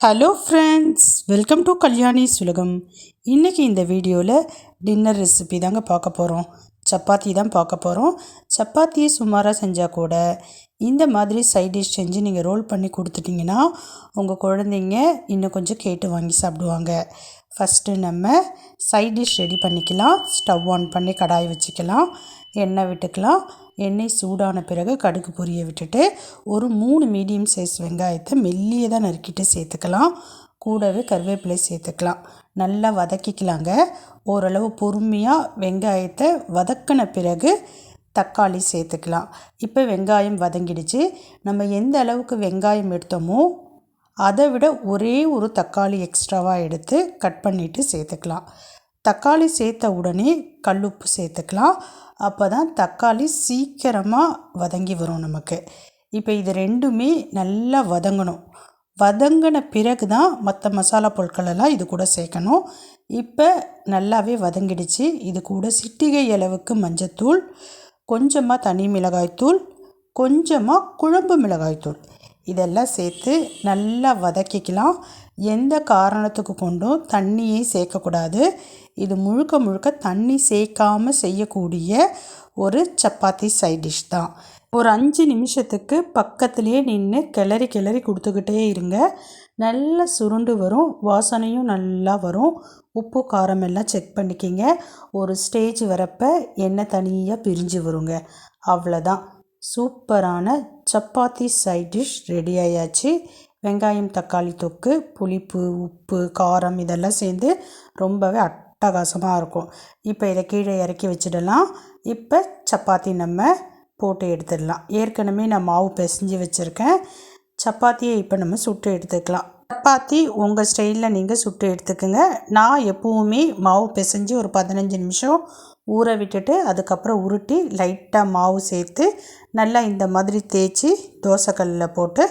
Hello friends welcome to Kalyani சுலகம் இன்றைக்கி இந்த வீடியோவில் டின்னர் ரெசிபி தாங்க பார்க்க போகிறோம் சப்பாத்தி தான் பார்க்க போகிறோம் சப்பாத்தியை சுமாராக செஞ்சால் கூட இந்த மாதிரி சைட் டிஷ் செஞ்சு நீங்கள் ரோல் பண்ணி கொடுத்துட்டிங்கன்னா உங்கள் குழந்தைங்க இன்னும் கொஞ்சம் கேட்டு வாங்கி சாப்பிடுவாங்க. ஃபஸ்ட்டு நம்ம சைட் டிஷ் ரெடி பண்ணிக்கலாம். ஸ்டவ் ஆன் பண்ணி கடாய் வச்சுக்கலாம். எண்ணெய் விட்டுக்கலாம். எண்ணெய் சூடான பிறகு கடுகு பொரிய விட்டுட்டு ஒரு மூணு மீடியம் சைஸ் வெங்காயத்தை மெல்லியதாக நறுக்கிட்டு சேர்த்துக்கலாம். கூடவே கருவேப்பிலை சேர்த்துக்கலாம். நல்லா வதக்கிக்கலாங்க. ஓரளவு பொறுமையாக வெங்காயத்தை வதக்கின பிறகு தக்காளி சேர்த்துக்கலாம். இப்போ வெங்காயம் வதங்கிடுச்சு. நம்ம எந்த அளவுக்கு வெங்காயம் எடுத்தோமோ அதை விட ஒரே ஒரு தக்காளி எக்ஸ்ட்ராவாக எடுத்து கட் பண்ணிவிட்டு சேர்த்துக்கலாம். தக்காளி சேர்த்த உடனே கல்லுப்பு சேர்த்துக்கலாம். அப்போ தான் தக்காளி சீக்கிரமாக வதங்கி வரும் நமக்கு. இப்போ இது ரெண்டுமே நல்லா வதங்கணும். வதங்கின பிறகு தான் மற்ற மசாலா பொருட்களெல்லாம் இது கூட சேர்க்கணும். இப்போ நல்லாவே வதங்கிடுச்சு. இது கூட சிட்டிகை அளவுக்கு மஞ்சத்தூள் கொஞ்சமாக தனி மிளகாய்த்தூள் கொஞ்சமாக குழம்பு மிளகாய்த்தூள். இதெல்லாம் சேர்த்து நல்லா வதக்கிக்கலாம். எந்த காரணத்துக்கு கொண்டும் தண்ணியை சேர்க்கக்கூடாது. இது முழுக்க முழுக்க தண்ணி சேர்க்காமல் செய்யக்கூடிய ஒரு சப்பாத்தி சைட் டிஷ் தான். ஒரு அஞ்சு நிமிஷத்துக்கு பக்கத்துலேயே நின்று கிளறி கிளறி கொடுத்துக்கிட்டே இருங்க. நல்லா சுருண்டு வரும். வாசனையும் நல்லா வரும். உப்பு காரம் எல்லாம் செக் பண்ணிக்கிங்க. ஒரு ஸ்டேஜ் வரப்போ எண்ணெய் தனியாக பிரிஞ்சு வருங்க. அவ்வளோதான் சூப்பரான சப்பாத்தி சைட் டிஷ் ரெடி ஆயாச்சு. வெங்காயம் தக்காளி தொக்கு புளிப்பு உப்பு காரம் இதெல்லாம் சேர்ந்து ரொம்பவே அட்டகாசமாக இருக்கும். இப்போ இதை கீழே இறக்கி வச்சிடலாம். இப்போ சப்பாத்தி நம்ம போட்டு எடுத்துடலாம். ஏற்கனவே நான் மாவு பிசைஞ்சு வச்சுருக்கேன். சப்பாத்தியை இப்போ நம்ம சுட்டு எடுத்துக்கலாம். சப்பாத்தி உங்கள் ஸ்டைலில் நீங்கள் சுட்டு எடுத்துக்கோங்க. நான் எப்போவுமே மாவு பிசைஞ்சு ஒரு பதினஞ்சு நிமிஷம் ஊற விட்டுட்டு அதுக்கப்புறம் உருட்டி லைட்டாக மாவு சேர்த்து நல்லா இந்த மாதிரி தேய்ச்சி தோசைக்கல்லில் போட்டு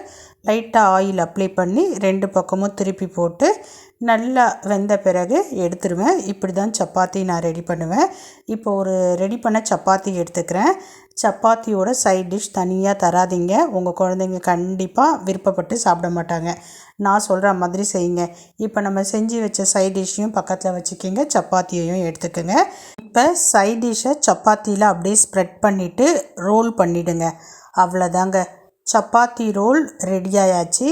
லைட்டாக ஆயில் அப்ளை பண்ணி ரெண்டு பக்கமும் திருப்பி போட்டு நல்லா வெந்த பிறகு எடுத்துருவேன். இப்படி தான் சப்பாத்தி நான் ரெடி பண்ணுவேன். இப்போ ஒரு ரெடி பண்ண சப்பாத்தி எடுத்துக்கிறேன். சப்பாத்தியோட சைட் டிஷ் தனியாக தராதிங்க. உங்கள் குழந்தைங்க கண்டிப்பாக விருப்பப்பட்டு சாப்பிட மாட்டாங்க. நான் சொல்கிற மாதிரி செய்யுங்க. இப்போ நம்ம செஞ்சு வச்ச சைட் டிஷ்ஷையும் பக்கத்தில் வச்சுக்கிங்க. சப்பாத்தியையும் எடுத்துக்கோங்க. இப்போ சைட் டிஷ்ஷை சப்பாத்தியில் அப்படியே ஸ்ப்ரெட் பண்ணிவிட்டு ரோல் பண்ணிவிடுங்க அவ்வளோதாங்க சப்பாத்தி ரோல் ரெடி ஆயாச்சு.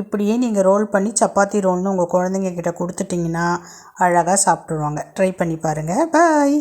இப்படியே நீங்கள் ரோல் பண்ணி சப்பாத்தி ரோல்னு உங்கள் குழந்தைங்க கிட்ட கொடுத்துட்டிங்கன்னா அழகாக சாப்பிட்ருவாங்க ட்ரை பண்ணி பாருங்கள் பாய்